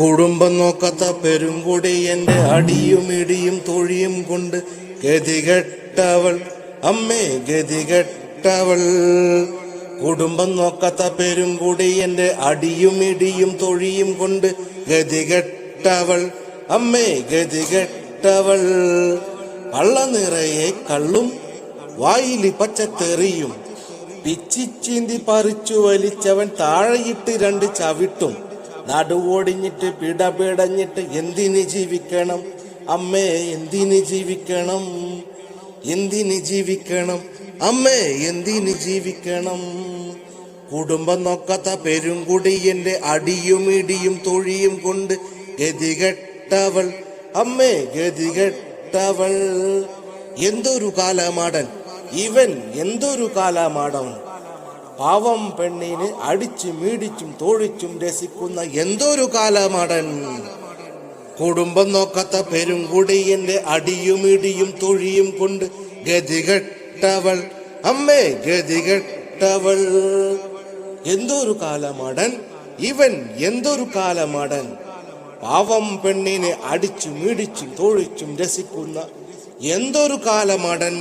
കുടുംബം നോക്കാത്ത പെരുങ്കുടി എന്റെ അടിയും ഇടിയും തൊഴിയും കൊണ്ട് ഗതികെട്ടവൾ. അമ്മേ ഗതികെട്ടവൾ. കുടുംബം നോക്കാത്ത പെരുങ്കുടി എന്റെ അടിയും ഇടിയും തൊഴിയും കൊണ്ട് ഗതികെട്ടവൾ. അമ്മേ ഗതികെട്ടവൾ. കള്ള നിറയെ കള്ളും വായിലി പച്ചത്തെറിയും. പിച്ചിച്ചീന്തി പറിച്ചു വലിച്ചവൻ താഴെയിട്ട് രണ്ട് ചവിട്ടും. നടുവോടിഞ്ഞിട്ട് പിടപിടഞ്ഞിട്ട് എന്തിന് ജീവിക്കണം? അമ്മേ എന്തിന് ജീവിക്കണം? എന്തിന് ജീവിക്കണം? അമ്മേ എന്തിന് ജീവിക്കണം? കുടുംബം നോക്കാത്ത പെരുങ്കുടിയന്റെ അടിയും ഇടിയും തൊഴിയും കൊണ്ട് ഗതികെട്ടവൾ. അമ്മേ ഗതികെട്ടവൾ. എന്തൊരു കാലമാടൻ? ഇവൻ എന്തൊരു കാലമാടൻ പാവം പെണ്ണിന് അടിച്ചും മീടിച്ചും തോഴിച്ചും രസിക്കുന്ന എന്തൊരു കാലമാടൻ? കുടുംബം നോക്കാത്ത പെരുങ്കുടിയന്റെ അടിയും ഇടിയും തൊഴിയും കൊണ്ട് ഗതികെട്ടവൾ. അമ്മേ ഗതികെട്ടവൾ. എന്തൊരു കാലമാടൻ? ഇവൻ എന്തൊരു കാലമാടൻ? പാവം പെണ്ണിനെ അടിച്ചു മീടിച്ചും തോഴിച്ചും രസിക്കുന്ന എന്തൊരു കാലമാടൻ?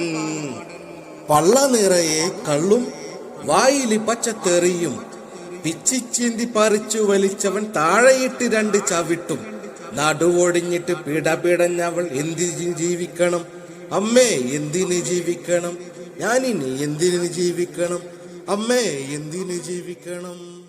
പള്ള നിറയെ കള്ളും വായിലി പച്ചത്തെറിയും പിച്ചിച്ചീന്തി പറിച്ചു വലിച്ചവൻ താഴെയിട്ട് രണ്ട് ചവിട്ടും. നടുവൊടിഞ്ഞിട്ട് പിടപിടഞ്ഞവൾ എന്തിന് ജീവിക്കണം? അമ്മേ എന്തിന് ജീവിക്കണം? ഞാനിനി എന്തിന് ജീവിക്കണം? അമ്മേ എന്തിന് ജീവിക്കണം?